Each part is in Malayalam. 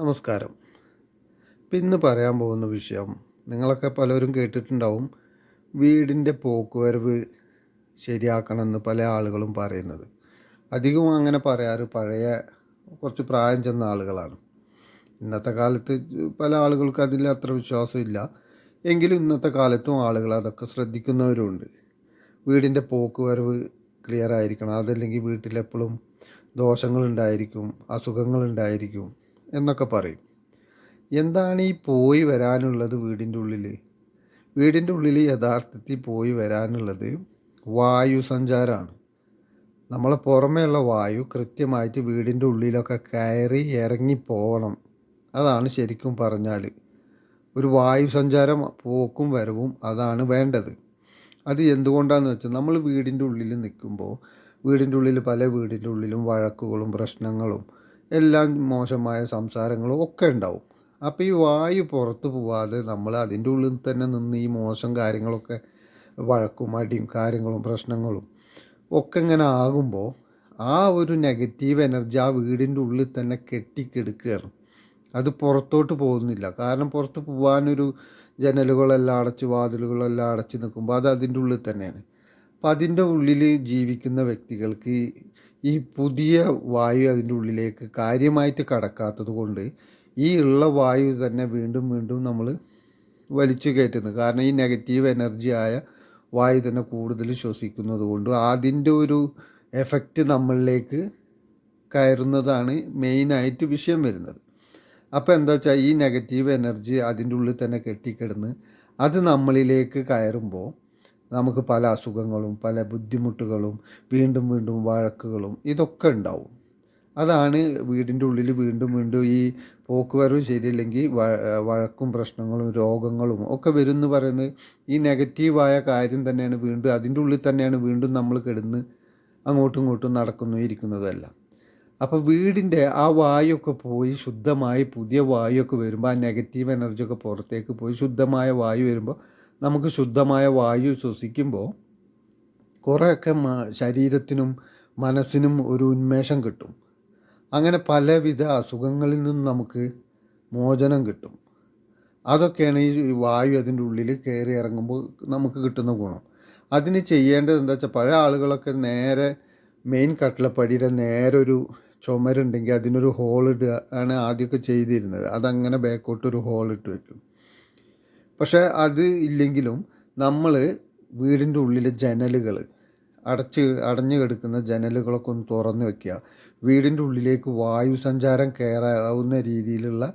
നമസ്കാരം. ഇന്ന് പറയാൻ പോകുന്ന വിഷയം നിങ്ങളൊക്കെ പലരും കേട്ടിട്ടുണ്ടാവും വീടിന്റെ പോക്കുവരവ് ശരിയാക്കണമെന്ന് പല ആളുകളും പറയുന്നത്. അധികവും അങ്ങനെ പറയാറ് പഴയ കുറച്ച് പ്രായം ചെന്ന ആളുകളാണ്. ഇന്നത്തെ കാലത്ത് പല ആളുകൾക്ക് അതിൽ അത്ര വിശ്വാസമില്ല എങ്കിലും ഇന്നത്തെ കാലത്തും ആളുകൾ അതൊക്കെ ശ്രദ്ധിക്കുന്നവരുമുണ്ട് വീടിന്റെ പോക്കുവരവ് ക്ലിയർ ആയിരിക്കണം. അതല്ലെങ്കിൽ വീട്ടിലെപ്പോഴും ദോഷങ്ങളുണ്ടായിരിക്കും അസുഖങ്ങളുണ്ടായിരിക്കും. എന്നൊക്കെ പറയും. എന്താണ് ഈ പോയി വരാനുള്ളത് വീടിന്റെ ഉള്ളിൽ? വീടിന്റെ ഉള്ളിൽ യഥാർത്ഥത്തിൽ പോയി വരാനുള്ളത് വായു സഞ്ചാരമാണ്. നമ്മളെ പുറമേയുള്ള വായു കൃത്യമായിട്ട് വീടിന്റെ ഉള്ളിലൊക്കെ കയറി ഇറങ്ങി പോകണം. അതാണ് ശരിക്കും പറഞ്ഞാൽ ഒരു വായു സഞ്ചാരം പോക്കും വരവും അതാണ് വേണ്ടത്. അത് എന്തുകൊണ്ടാണെന്ന് വെച്ചാൽ നമ്മൾ വീടിന്റെ ഉള്ളിൽ നിൽക്കുമ്പോൾ വീടിന്റെ ഉള്ളിൽ പല വീടിന്റെ ഉള്ളിലും വഴക്കുകളും പ്രശ്നങ്ങളും എല്ലാം മോശമായ സംസാരങ്ങളും ഒക്കെ ഉണ്ടാവും. അപ്പോൾ ഈ വായു പുറത്ത് പോവാതെ നമ്മൾ അതിന്റെ ഉള്ളിൽ തന്നെ നിന്ന് ഈ മോശം കാര്യങ്ങളൊക്കെ വഴക്കും അടിയും കാര്യങ്ങളും പ്രശ്നങ്ങളും ഒക്കെ ഇങ്ങനെ ആകുമ്പോൾ ആ ഒരു നെഗറ്റീവ് എനർജി ആ വീടിന്റെ ഉള്ളിൽ തന്നെ കെട്ടിക്കെടുക്കുകയാണ്. അത് പുറത്തോട്ട് പോകുന്നില്ല. കാരണം പുറത്ത് പോകാനൊരു ജനലുകളെല്ലാം അടച്ച് വാതിലുകളെല്ലാം അടച്ച് നിൽക്കുമ്പോൾ അത് അതിന്റെ ഉള്ളിൽ തന്നെയാണ്. അപ്പം അതിന്റെ ഉള്ളിൽ ജീവിക്കുന്ന വ്യക്തികൾക്ക് ഈ പുതിയ വായു അതിന്റെ ഉള്ളിലേക്ക് കാര്യമായിട്ട് കടക്കാത്തത് കൊണ്ട് ഈ ഉള്ള വായു തന്നെ വീണ്ടും വീണ്ടും നമ്മൾ വലിച്ചു കയറ്റുന്നു കാരണം ഈ നെഗറ്റീവ് എനർജി ആയ വായു തന്നെ കൂടുതൽ ശ്വസിക്കുന്നത് കൊണ്ട് അതിന്റെ ഒരു എഫക്റ്റ് നമ്മളിലേക്ക് കയറുന്നതാണ് മെയിനായിട്ട് വിഷയം വരുന്നത്. അപ്പോൾ എന്താ വെച്ചാൽ ഈ നെഗറ്റീവ് എനർജി അതിന്റെ ഉള്ളിൽ തന്നെ കെട്ടിക്കിടന്ന് അത് നമ്മളിലേക്ക് കയറുമ്പോൾ നമുക്ക് പല അസുഖങ്ങളും പല ബുദ്ധിമുട്ടുകളും വീണ്ടും വീണ്ടും വഴക്കുകളും ഇതൊക്കെ ഉണ്ടാവും. അതാണ് വീടിന്റെ ഉള്ളിൽ വീണ്ടും വീണ്ടും ഈ പോക്കുവരവ് ശരിയില്ലെങ്കിൽ വഴക്കും പ്രശ്നങ്ങളും രോഗങ്ങളും ഒക്കെ വരും എന്ന് പറയുന്നത് ഈ നെഗറ്റീവായ കാര്യം തന്നെയാണ് വീണ്ടും അതിന്റെ ഉള്ളിൽ തന്നെയാണ് വീണ്ടും നമ്മൾ കിടന്ന് അങ്ങോട്ടും ഇങ്ങോട്ടും നടക്കുന്നു ഇരിക്കുന്നതെല്ലാം. അപ്പോൾ വീടിന്റെ ആ വായുവൊക്കെ പോയി ശുദ്ധമായി പുതിയ വായുവൊക്കെ വരുമ്പോൾ ആ നെഗറ്റീവ് എനർജിയൊക്കെ പുറത്തേക്ക് പോയി ശുദ്ധമായ വായു വരുമ്പോൾ നമുക്ക് ശുദ്ധമായ വായു ശ്വസിക്കുമ്പോൾ കുറേയൊക്കെ ശരീരത്തിനും മനസ്സിനും ഒരു ഉന്മേഷം കിട്ടും. അങ്ങനെ പലവിധ അസുഖങ്ങളിൽ നിന്നും നമുക്ക് മോചനം കിട്ടും. അതൊക്കെയാണ് ഈ വായു അതിന്റെ ഉള്ളിൽ കയറി ഇറങ്ങുമ്പോൾ നമുക്ക് കിട്ടുന്ന ഗുണം. അതിന് ചെയ്യേണ്ടത് എന്താ വെച്ചാൽ പഴയ ആളുകളൊക്കെ നേരെ മെയിൻ കട്ടിലപ്പടിയുടെ നേരെ ഒരു ചുമരുണ്ടെങ്കിൽ അതിനൊരു ഹോൾ ഇടുക ആണ് ആദ്യമൊക്കെ ചെയ്തിരുന്നത്. അതങ്ങനെ ബാക്കോട്ട് ഹോൾ ഇട്ട് വെക്കും. പക്ഷേ അത് ഇല്ലെങ്കിലും നമ്മൾ വീടിന്റെ ഉള്ളിലെ ജനലുകൾ അടച്ച് അടഞ്ഞു കിടക്കുന്ന ജനലുകളൊക്കെ ഒന്ന് തുറന്ന് വെക്കുക. വീടിന്റെ ഉള്ളിലേക്ക് വായു സഞ്ചാരം കയറാവുന്ന രീതിയിലുള്ള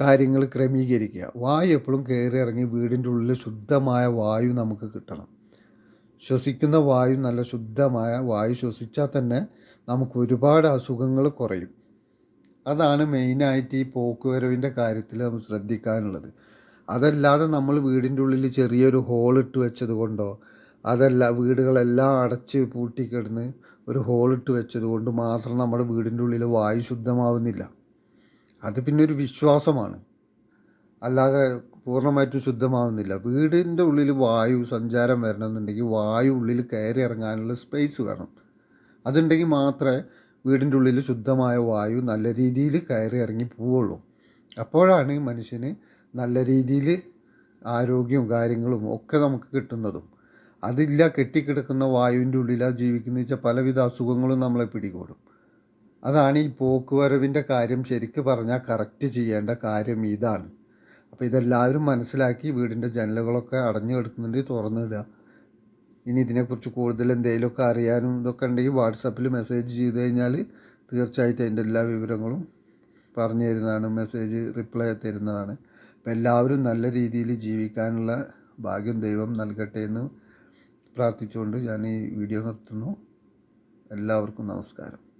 കാര്യങ്ങൾ ക്രമീകരിക്കുക. വായു എപ്പോഴും കയറി ഇറങ്ങി വീടിന്റെ ഉള്ളിൽ ശുദ്ധമായ വായു നമുക്ക് കിട്ടണം. ശ്വസിക്കുന്ന വായു നല്ല ശുദ്ധമായ വായു ശ്വസിച്ചാൽ തന്നെ നമുക്ക് ഒരുപാട് അസുഖങ്ങൾ കുറയും. അതാണ് മെയിനായിട്ട് ഈ പോക്കുവരവിന്റെ കാര്യത്തിൽ നമ്മൾ ശ്രദ്ധിക്കാനുള്ളത്. അതല്ലാതെ നമ്മൾ വീടിന്റെ ഉള്ളിൽ ചെറിയൊരു ഹോൾ ഇട്ട് വെച്ചത് കൊണ്ടോ അതല്ല വീടുകളെല്ലാം അടച്ച് പൂട്ടിക്കിടന്ന് ഒരു ഹോൾ ഇട്ട് വെച്ചത് കൊണ്ട് മാത്രം നമ്മുടെ വീടിന്റെ ഉള്ളിൽ വായു ശുദ്ധമാവുന്നില്ല. അത് പിന്നെ ഒരു വിശ്വാസമാണ്. അല്ലാതെ പൂർണമായിട്ടും ശുദ്ധമാവുന്നില്ല. വീടിന്റെ ഉള്ളിൽ വായു സഞ്ചാരം വരണമെന്നുണ്ടെങ്കിൽ വായു ഉള്ളിൽ കയറി ഇറങ്ങാനുള്ള സ്പേസ് വേണം. അതുണ്ടെങ്കിൽ മാത്രമേ വീടിന്റെ ഉള്ളിൽ ശുദ്ധമായ വായു നല്ല രീതിയിൽ കയറി ഇറങ്ങി പോവുള്ളൂ. അപ്പോഴാണ് മനുഷ്യന് നല്ല രീതിയിൽ ആരോഗ്യവും കാര്യങ്ങളും ഒക്കെ നമുക്ക് കിട്ടുന്നതും. അതില്ല കെട്ടിക്കിടക്കുന്ന വായുവിന്റെ ഉള്ളിലാണ് ജീവിക്കുന്ന വെച്ചാൽ പലവിധ അസുഖങ്ങളും നമ്മളെ പിടികൂടും. അതാണ് ഈ പോക്കുവരവിന്റെ കാര്യം ശരിക്ക് പറഞ്ഞാൽ കറക്റ്റ് ചെയ്യേണ്ട കാര്യം ഇതാണ്. അപ്പോൾ ഇതെല്ലാവരും മനസ്സിലാക്കി വീടിന്റെ ജനലുകളൊക്കെ അടഞ്ഞു കിടക്കുന്നുണ്ട് തുറന്നിടുക ഇനി ഇതിനെക്കുറിച്ച് കൂടുതൽ എന്തെങ്കിലുമൊക്കെ അറിയാനും ഇതൊക്കെ ഉണ്ടെങ്കിൽ വാട്സപ്പിൽ മെസ്സേജ് ചെയ്ത് കഴിഞ്ഞാൽ തീർച്ചയായിട്ടും അതിന്റെ എല്ലാ വിവരങ്ങളും പറഞ്ഞു തരുന്നതാണ് മെസ്സേജ് റിപ്ലൈ തരുന്നതാണ്. അപ്പം എല്ലാവരും നല്ല രീതിയിൽ ജീവിക്കാനുള്ള ഭാഗ്യം ദൈവം നൽകട്ടെ എന്ന് പ്രാർത്ഥിച്ചുകൊണ്ട് ഞാൻ ഈ വീഡിയോ നിർത്തുന്നു. എല്ലാവർക്കും നമസ്കാരം.